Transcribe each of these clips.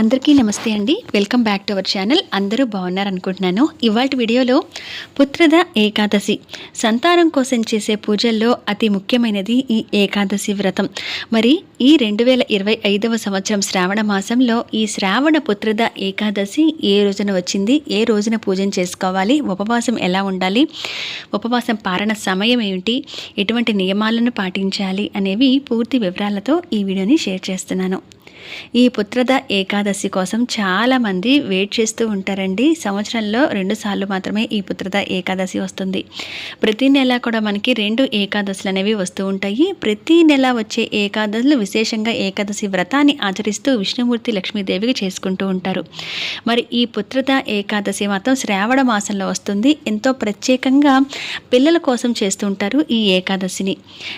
అందరికీ నమస్తే అండి. Welcome back to our channel అందరూ బాగున్నారు అనుకుంటున్నాను. ఇవాళ వీడియోలో పుత్రద ఏకాదశి. సంతానం కోసం చేసే పూజల్లో అతి ముఖ్యమైనది ఈ ఏకాదశి వ్రతం. మరి ఈ రెండు వేల ఇరవై ఐదవ సంవత్సరం శ్రావణ మాసంలో ఈ శ్రావణ పుత్రద ఏకాదశి ఏ రోజున వచ్చింది? ఏ రోజున పూజన చేసుకోవాలి? ఉపవాసం ఎలా ఉండాలి? ఉపవాసం పారణ సమయం ఏమిటి? ఎటువంటి నియమాలను పాటించాలి? అనేవి పూర్తి వివరాలతో ఈ వీడియోని షేర్ చేస్తున్నాను. ఈ పుత్రద ఏకాదశి కోసం చాలామంది వెయిట్ చేస్తూ ఉంటారండి. సంవత్సరంలో రెండుసార్లు మాత్రమే ఈ పుత్రద ఏకాదశి వస్తుంది. ప్రతి నెల కూడా మనకి రెండు ఏకాదశులు అనేవి వస్తూ ఉంటాయి. ప్రతి నెల వచ్చే ఏకాదశులు విశేషంగా ఏకాదశి వ్రతాన్ని ఆచరిస్తూ విష్ణుమూర్తి లక్ష్మీదేవికి చేసుకుంటూ ఉంటారు. మరి ఈ పుత్రద ఏకాదశి మాత్రం శ్రావణ మాసంలో వస్తుంది. ఎంతో ప్రత్యేకంగా పిల్లల కోసం చేస్తూ ఉంటారు ఈ ఏకాదశిని.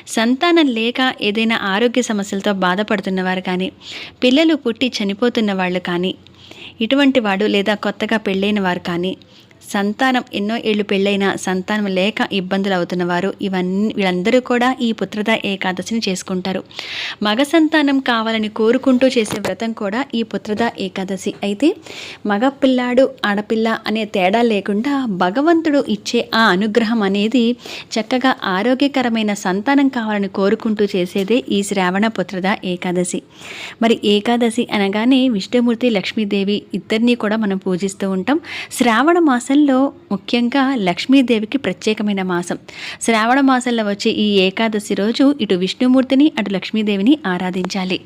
సంతానం లేక ఏదైనా ఆరోగ్య సమస్యలతో బాధపడుతున్నవారు కానీ పిల్లలు పుట్టి చనిపోతున్న వాళ్ళు కానీ ఇటువంటి వాడు లేదా కొత్తగా పెళ్ళైన వారు కానీ సంతానం ఎన్నో ఏళ్ళు పెళ్ళైన సంతానం లేక ఇబ్బందులు అవుతున్న వారు ఇవన్నీ వీళ్ళందరూ కూడా ఈ పుత్రద ఏకాదశిని చేసుకుంటారు. మగ సంతానం కావాలని కోరుకుంటూ చేసే వ్రతం కూడా ఈ పుత్రద ఏకాదశి. అయితే మగ పిల్లాడు ఆడపిల్ల అనే తేడా లేకుండా భగవంతుడు ఇచ్చే ఆ అనుగ్రహం అనేది చక్కగా ఆరోగ్యకరమైన సంతానం కావాలని కోరుకుంటూ చేసేదే ఈ శ్రావణ పుత్రద ఏకాదశి. మరి ఏకాదశి అనగానే విష్ణుమూర్తి లక్ష్మీదేవి ఇద్దరినీ కూడా మనం పూజిస్తూ ఉంటాం. శ్రావణ మాసం మాసంలో ముఖ్యంగా లక్ష్మీదేవికి ప్రత్యేకమైన మాసం. శ్రావణ మాసంలో వచ్చే ఈ ఏకాదశి రోజు ఇటు విష్ణుమూర్తిని అటు లక్ష్మీదేవిని ఆరాధించాలి.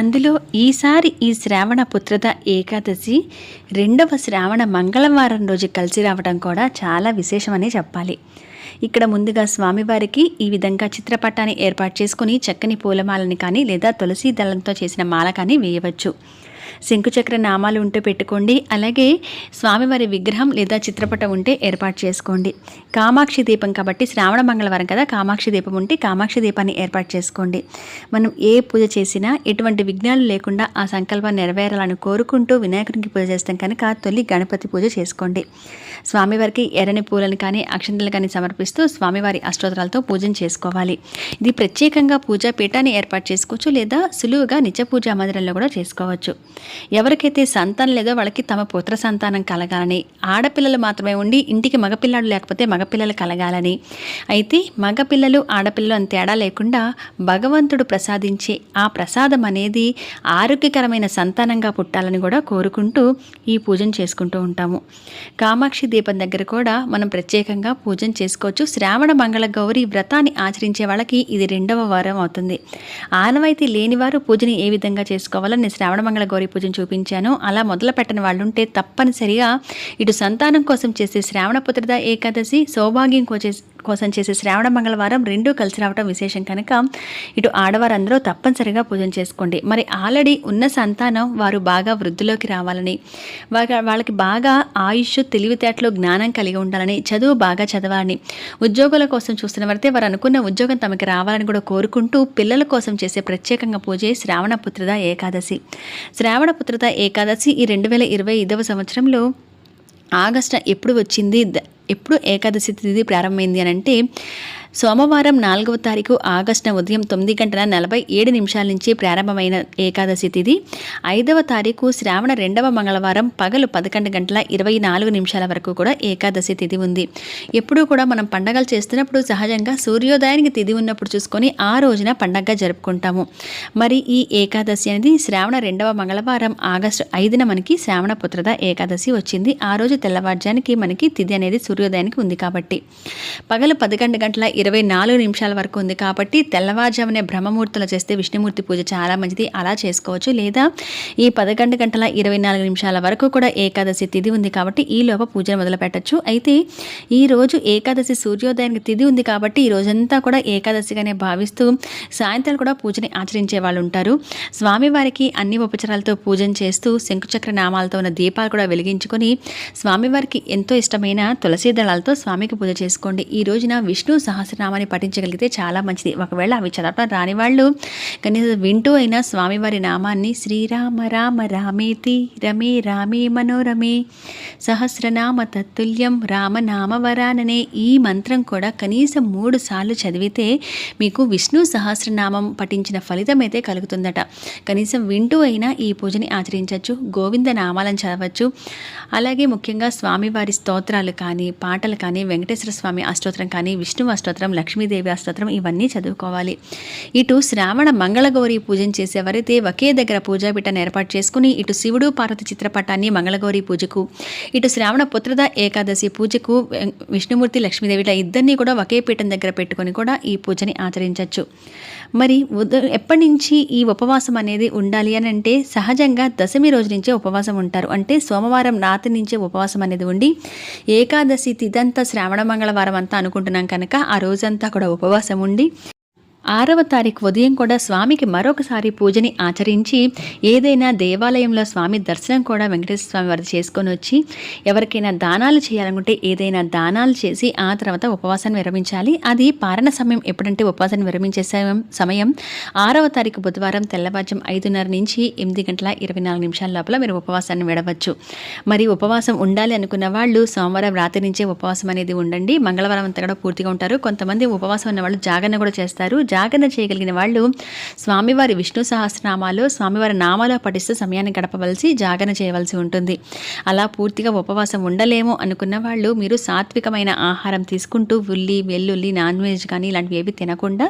అందులో ఈసారి ఈ శ్రావణ పుత్రద ఏకాదశి రెండవ శ్రావణ మంగళవారం రోజు కలిసి రావడం కూడా చాలా విశేషమని చెప్పాలి. ఇక్కడ ముందుగా స్వామివారికి ఈ విధంగా చిత్రపటాన్ని ఏర్పాటు చేసుకుని చక్కని పూలమాలని కానీ లేదా తులసి దళంతో చేసిన మాల కానీ వేయవచ్చు. శంకుచక్ర నామాలు ఉంటే పెట్టుకోండి. అలాగే స్వామివారి విగ్రహం లేదా చిత్రపటం ఉంటే ఏర్పాటు చేసుకోండి. కామాక్షి దీపం కాబట్టి శ్రావణ మంగళవారం కదా కామాక్షి దీపం ఉంటే కామాక్షి దీపాన్ని ఏర్పాటు చేసుకోండి. మనం ఏ పూజ చేసినా ఎటువంటి విఘ్నాలు లేకుండా ఆ సంకల్పం నెరవేరాలని కోరుకుంటూ వినాయకునికి పూజ చేస్తాం కనుక తొలి గణపతి పూజ చేసుకోండి. స్వామివారికి ఎర్రని పూలను కానీ అక్షంతలు కానీ సమర్పిస్తూ స్వామివారి అష్టోత్తరాలతో పూజన చేసుకోవాలి. ఇది ప్రత్యేకంగా పూజా పీఠాన్ని ఏర్పాటు చేసుకోవచ్చు లేదా సులువుగా నిత్య పూజా మందిరంలో కూడా చేసుకోవచ్చు. ఎవరికైతే సంతానం లేదో వాళ్ళకి తమ పుత్ర సంతానం కలగాలని ఆడపిల్లలు మాత్రమే ఉండి ఇంటికి మగపిల్లాడు లేకపోతే మగపిల్లలు కలగాలని. అయితే మగపిల్లలు ఆడపిల్లలు అని తేడా లేకుండా భగవంతుడు ప్రసాదించే ఆ ప్రసాదం అనేది ఆరోగ్యకరమైన సంతానంగా పుట్టాలని కూడా కోరుకుంటూ ఈ పూజను చేసుకుంటూ ఉంటాము. కామాక్షి దీపం దగ్గర కూడా మనం ప్రత్యేకంగా పూజన చేసుకోవచ్చు. శ్రావణ మంగళ గౌరి వ్రతాన్ని ఆచరించే వాళ్ళకి ఇది రెండవ వారం అవుతుంది. ఆనవాయితీ లేని వారు పూజని ఏ విధంగా చేసుకోవాలో నేను శ్రావణ మంగళ గౌరి పూజను చూపించాను. అలా మొదలు పెట్టని వాళ్ళు ఉంటే తప్పనిసరిగా ఇటు సంతానం కోసం చేసే శ్రావణ పుత్రద ఏకాదశి సౌభాగ్యం కోచే కోసం చేసే శ్రావణ మంగళవారం రెండూ కలిసి రావడం విశేషం. కనుక ఇటు ఆడవారందరూ తప్పనిసరిగా పూజన చేసుకోండి. మరి ఆల్రెడీ ఉన్న సంతానం వారు బాగా వృద్ధిలోకి రావాలని వాళ్ళకి బాగా ఆయుష్ తెలివితేటలు జ్ఞానం కలిగి ఉండాలని చదువు బాగా చదవాలని ఉద్యోగుల కోసం చూస్తున్న వారితే వారు అనుకున్న ఉద్యోగం తమకి రావాలని కూడా కోరుకుంటూ పిల్లల కోసం చేసే ప్రత్యేకంగా పూజే శ్రావణ పుత్రద ఏకాదశి. శ్రావణ పుత్రద ఏకాదశి ఈ రెండు వేల ఇరవై ఐదవ సంవత్సరంలో ఆగస్టు ఎప్పుడు వచ్చింది? ద- ఎప్పుడు ఏకాదశి తిథి ప్రారంభమైంది అని అంటే సోమవారం నాలుగవ తారీఖు ఆగస్టున ఉదయం తొమ్మిది గంటల నలభై ఏడు నిమిషాల నుంచి ప్రారంభమైన ఏకాదశి తిథి ఐదవ తారీఖు శ్రావణ రెండవ మంగళవారం పగలు పదకొండు గంటల ఇరవై నాలుగు నిమిషాల వరకు కూడా ఏకాదశి తిథి ఉంది. ఎప్పుడూ కూడా మనం పండగలు చేస్తున్నప్పుడు సహజంగా సూర్యోదయానికి తిథి ఉన్నప్పుడు చూసుకొని ఆ రోజున పండగగా జరుపుకుంటాము. మరి ఈ ఏకాదశి అనేది శ్రావణ రెండవ మంగళవారం ఆగస్టు ఐదున మనకి శ్రావణ పుత్రద ఏకాదశి వచ్చింది. ఆ రోజు తెల్లవారుజానికి మనకి తిథి అనేది సూర్యోదయానికి ఉంది కాబట్టి. పగలు పదకొండు గంటల ఇరవై నాలుగు నిమిషాల వరకు ఉంది కాబట్టి తెల్లవారుజామునే బ్రహ్మముహూర్తంలో చేస్తే విష్ణుమూర్తి పూజ చాలా మంచిది. అలా చేసుకోవచ్చు. లేదా ఈ పదకొండు గంటల ఇరవై నాలుగు నిమిషాల వరకు కూడా ఏకాదశి తిథి ఉంది కాబట్టి ఈ లోప పూజను మొదలు పెట్టచ్చు. అయితే ఈ రోజు ఏకాదశి సూర్యోదయానికి తిథి ఉంది కాబట్టి ఈ రోజంతా కూడా ఏకాదశిగానే భావిస్తూ సాయంత్రం కూడా పూజని ఆచరించే వాళ్ళు ఉంటారు. స్వామివారికి అన్ని ఉపచారాలతో పూజన చేస్తూ శంకుచక్ర నామాలతో ఉన్న దీపాలు కూడా వెలిగించుకొని స్వామివారికి ఎంతో ఇష్టమైన తులసీ దళాలతో స్వామికి పూజ చేసుకోండి. ఈ రోజున విష్ణు సహస్ర సహస్రనామాన్ని పఠించగలిగితే చాలా మంచిది. ఒకవేళ అవి చదవటం రాని వాళ్ళు కనీసం వింటూ అయినా స్వామివారి నామాన్ని శ్రీరామ రామ రామేతి రమే రామే మనోరమే సహస్రనామ తత్తుల్యం రామనామ వరాననే ఈ మంత్రం కూడా కనీసం మూడు సార్లు చదివితే మీకు విష్ణు సహస్రనామం పఠించిన ఫలితం అయితే కలుగుతుందట. కనీసం వింటూ అయినా ఈ పూజని ఆచరించవచ్చు గోవింద నామాలను చదవచ్చు. అలాగే ముఖ్యంగా స్వామివారి స్తోత్రాలు కానీ పాటలు కానీ వెంకటేశ్వర స్వామి అష్టోత్రం కానీ విష్ణు అష్టోత్తరం లక్ష్మీదేవి అష్టోత్తరం ఇవన్నీ చదువుకోవాలి. ఇటు శ్రావణ మంగళగౌరి పూజను చేసేవారైతే ఒకే దగ్గర పూజాపీఠాన్ని ఏర్పాటు చేసుకుని ఇటు శివుడు పార్వతి చిత్రపటాన్ని మంగళగౌరి పూజకు ఇటు శ్రావణ పుత్రద ఏకాదశి పూజకు విష్ణుమూర్తి లక్ష్మీదేవి ఇట్లా ఇద్దరిని కూడా ఒకే పీఠం దగ్గర పెట్టుకొని కూడా ఈ పూజని ఆచరించవచ్చు మరి ఎప్పటి నుంచి ఈ ఉపవాసం అనేది ఉండాలి అని అంటే సహజంగా దశమి రోజు నుంచే ఉపవాసం ఉంటారు. అంటే సోమవారం రాత్రి నుంచే ఉపవాసం అనేది ఉండి ఏకాదశి తిదంతా శ్రావణ మంగళవారం అంతా అనుకుంటున్నాం కనుక ఆ రోజు రోజంతా కూడా ఉపవాసం ఉండి ఆరవ తారీఖు ఉదయం కూడా స్వామికి మరొకసారి పూజని ఆచరించి ఏదైనా దేవాలయంలో స్వామి దర్శనం కూడా వెంకటేశ్వర స్వామి వారు చేసుకొని వచ్చి ఎవరికైనా దానాలు చేయాలనుకుంటే ఏదైనా దానాలు చేసి ఆ తర్వాత ఉపవాసాన్ని విరమించాలి. అది పారణ సమయం ఎప్పుడంటే ఉపవాసాన్ని విరమించే సమయం. సమయం ఆరవ తారీఖు బుధవారం తెల్లవారుజం ఐదున్నర నుంచి ఎనిమిది గంటల ఇరవై నాలుగు నిమిషాల లోపల మీరు ఉపవాసాన్ని విడవచ్చు. మరి ఉపవాసం ఉండాలి అనుకున్న వాళ్ళు సోమవారం రాత్రి నుంచే ఉపవాసం అనేది ఉండండి. మంగళవారం అంతా కూడా పూర్తిగా ఉంటారు. కొంతమంది ఉపవాసం ఉన్న వాళ్ళు జాగరణ కూడా చేస్తారు. జాగరణ చేయగలిగిన వాళ్ళు స్వామివారి విష్ణు సహస్రనామాలు స్వామివారి నామాలో పఠిస్తూ సమయాన్ని గడపవలసి జాగరణ చేయవలసి ఉంటుంది. అలా పూర్తిగా ఉపవాసం ఉండలేము అనుకున్న వాళ్ళు మీరు సాత్వికమైన ఆహారం తీసుకుంటూ ఉల్లి వెల్లుల్లి నాన్ వెజ్ కానీ ఇలాంటివి ఏవి తినకుండా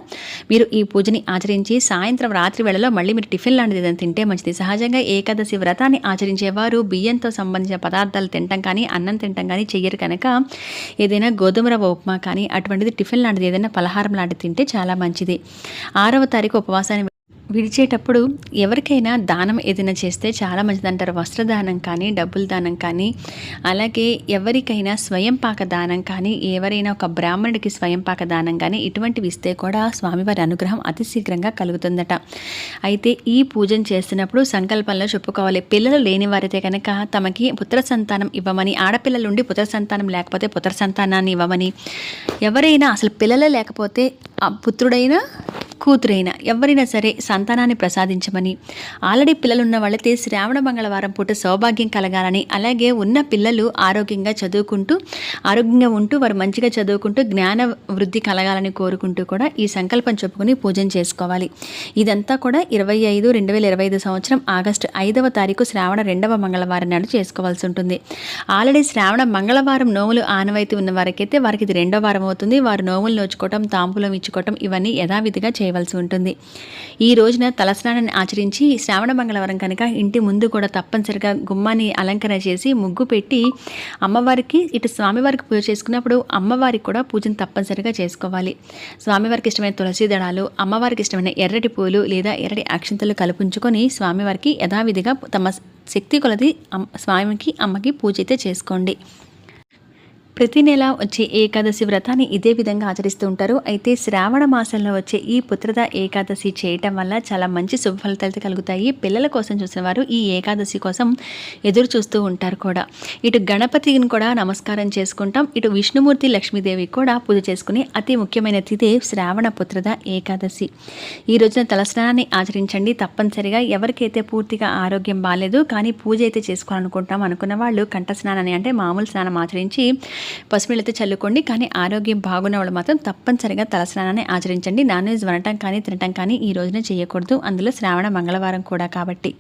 మీరు ఈ పూజని ఆచరించి సాయంత్రం రాత్రి వేళలో మళ్ళీ మీరు టిఫిన్ లాంటిది ఏదైనా తింటే మంచిది. సహజంగా ఏకాదశి వ్రతాన్ని ఆచరించేవారు బియ్యంతో సంబంధించిన పదార్థాలు తినటం కానీ అన్నం తినటం కానీ చెయ్యరు కనుక ఏదైనా గోధుమ రవ్వ ఉప్మా కానీ అటువంటిది టిఫిన్ లాంటిది ఏదైనా పలహారం లాంటిది తింటే చాలా మంచిది. ఆరవ తారీఖు ఉపవాసాన్ని విడిచేటప్పుడు ఎవరికైనా దానం ఏదైనా చేస్తే చాలా మంచిది అంటారు. వస్త్రదానం కానీ డబ్బుల దానం కానీ అలాగే ఎవరికైనా స్వయం పాక దానం కానీ ఎవరైనా ఒక బ్రాహ్మణుడికి స్వయం పాక దానం కానీ ఇటువంటివి ఇస్తే కూడా స్వామివారి అనుగ్రహం అతి శీఘ్రంగా కలుగుతుందట. అయితే ఈ పూజన చేస్తున్నప్పుడు సంకల్పంలో చెప్పుకోవాలి. పిల్లలు లేని వారైతే కనుక తమకి పుత్ర సంతానం ఇవ్వమని ఆడపిల్లలు ఉండి పుత్ర సంతానం లేకపోతే పుత్ర సంతానాన్ని ఇవ్వమని ఎవరైనా అసలు పిల్లలే లేకపోతే ఆ పుత్రుడైనా కూతురైనా ఎవరైనా సరే సంతానాన్ని ప్రసాదించమని ఆల్రెడీ పిల్లలు ఉన్న వాళ్ళైతే శ్రావణ మంగళవారం పూట సౌభాగ్యం కలగాలని అలాగే ఉన్న పిల్లలు ఆరోగ్యంగా చదువుకుంటూ ఆరోగ్యంగా ఉంటూ వారు మంచిగా చదువుకుంటూ జ్ఞాన వృద్ధి కలగాలని కోరుకుంటూ కూడా ఈ సంకల్పం చెప్పుకొని పూజన చేసుకోవాలి. ఇదంతా కూడా ఇరవై ఐదు రెండు వేల ఇరవై ఐదు సంవత్సరం ఆగస్టు ఐదవ తారీఖు శ్రావణ రెండవ మంగళవారం నాడు చేసుకోవాల్సి ఉంటుంది. ఆల్రెడీ శ్రావణ మంగళవారం నోములు ఆనవాయితీ ఉన్న వారికైతే వారికి ఇది రెండో వారం అవుతుంది. వారు నోములు నోచుకోవటం తాంబూలం ఇచ్చుకోవటం ఇవన్నీ యథావిధిగా చేయవలసి ఉంటుంది. ఈ రోజున తలస్నానాన్ని ఆచరించి శ్రావణ మంగళవారం కనుక ఇంటి ముందు కూడా తప్పనిసరిగా గుమ్మాన్ని అలంకరణ చేసి ముగ్గు పెట్టి అమ్మవారికి ఇటు స్వామివారికి పూజ చేసుకున్నప్పుడు అమ్మవారికి కూడా పూజను తప్పనిసరిగా చేసుకోవాలి. స్వామివారికి ఇష్టమైన తులసి దళాలు అమ్మవారికి ఇష్టమైన ఎర్రటి పూలు లేదా ఎర్రటి అక్షంతలు కలుపుంచుకొని స్వామివారికి యథావిధిగా తమ శక్తి కొలది స్వామికి అమ్మకి పూజ అయితే చేసుకోండి. ప్రతి నెల వచ్చే ఏకాదశి వ్రతాన్ని ఇదే విధంగా ఆచరిస్తూ ఉంటారు. అయితే శ్రావణ మాసంలో వచ్చే ఈ పుత్రద ఏకాదశి చేయటం వల్ల చాలా మంచి శుభ ఫలితాలు కలుగుతాయి. పిల్లల కోసం చూసిన వారు ఈ ఏకాదశి కోసం ఎదురు చూస్తూ ఉంటారు కూడా. ఇటు గణపతిని కూడా నమస్కారం చేసుకుంటాం. ఇటు విష్ణుమూర్తి లక్ష్మీదేవి కూడా పూజ చేసుకుని అతి ముఖ్యమైన తిథి శ్రావణ పుత్రద ఏకాదశి. ఈ రోజున తలస్నానాన్ని ఆచరించండి. తప్పనిసరిగా ఎవరికైతే పూర్తిగా ఆరోగ్యం బాగాలేదు కానీ పూజ అయితే చేసుకోవాలనుకుంటాం అనుకున్న వాళ్ళు కంఠ స్నానాన్ని అంటే మామూలు స్నానం ఆచరించి పసుపులైతే చల్లుకోండి కానీ ఆరోగ్యం బాగున్న వాళ్ళు మాత్రం తప్పనిసరిగా తలస్నానాన్ని ఆచరించండి. నాన్ వెజ్ వండటం కానీ తినటం కానీ ఈ రోజున చేయకూడదు. అందులో శ్రావణ మంగళవారం కూడా కాబట్టి.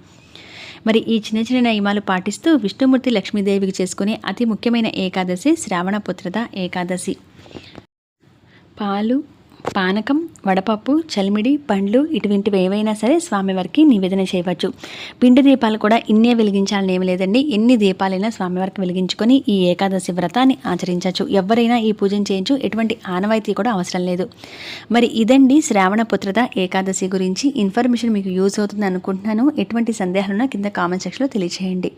మరి ఈ చిన్న చిన్న నియమాలు పాటిస్తూ విష్ణుమూర్తి లక్ష్మీదేవికి చేసుకునే అతి ముఖ్యమైన ఏకాదశి శ్రావణ పుత్రద ఏకాదశి. పాలు పానకం వడపప్పు చలిమిడి పండ్లు ఇటువంటివి ఏవైనా సరే స్వామివారికి నివేదన చేయవచ్చు. పిండి దీపాలు కూడా ఇన్నే వెలిగించాలని ఏమి లేదండి. ఎన్ని దీపాలైనా స్వామివారికి వెలిగించుకొని ఈ ఏకాదశి వ్రతాన్ని ఆచరించవచ్చు. ఎవరైనా ఈ పూజను చేయించు ఎటువంటి ఆనవాయితీ కూడా అవసరం లేదు. మరి ఇదండి శ్రావణ పుత్రత ఏకాదశి గురించి. ఇన్ఫర్మేషన్ మీకు యూజ్ అవుతుంది అనుకుంటున్నాను ఎటువంటి సందేహాలున్నా కింద కామెంట్ సెక్షన్లో తెలియచేయండి.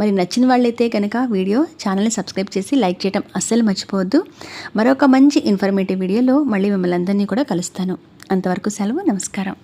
మరి నచ్చిన వాళ్ళైతే కనుక వీడియో ఛానల్ని సబ్స్క్రైబ్ చేసి లైక్ చేయడం అస్సలు మర్చిపోవద్దు. మరొక మంచి ఇన్ఫర్మేటివ్ వీడియోలో మళ్ళీ మిమ్మల్ని అందరినీ కూడా కలుస్తాను. అంతవరకు సెలవు నమస్కారం.